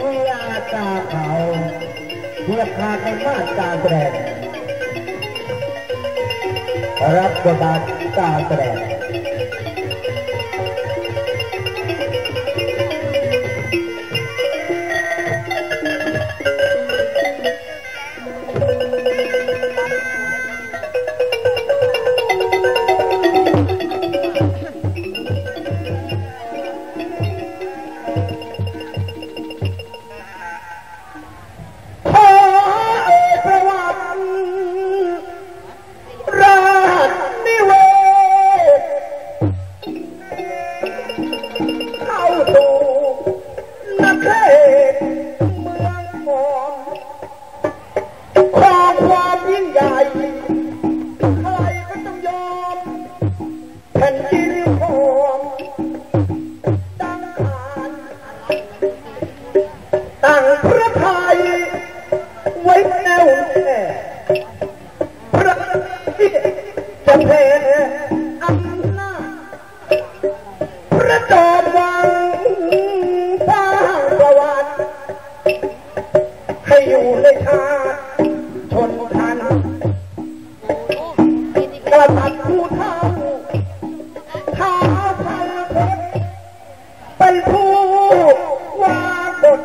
เวลาตาเขาเทียบขาดในมาตราแสดงรับบทบาทกาแสดง เมืองมอนของความยิ่งใหญ่ ใครก็ต้องยอมแผ่นดิน เลยชาชนทานกระตัดผู้เท่าท้าพันเป็นผู้ว่ากฎ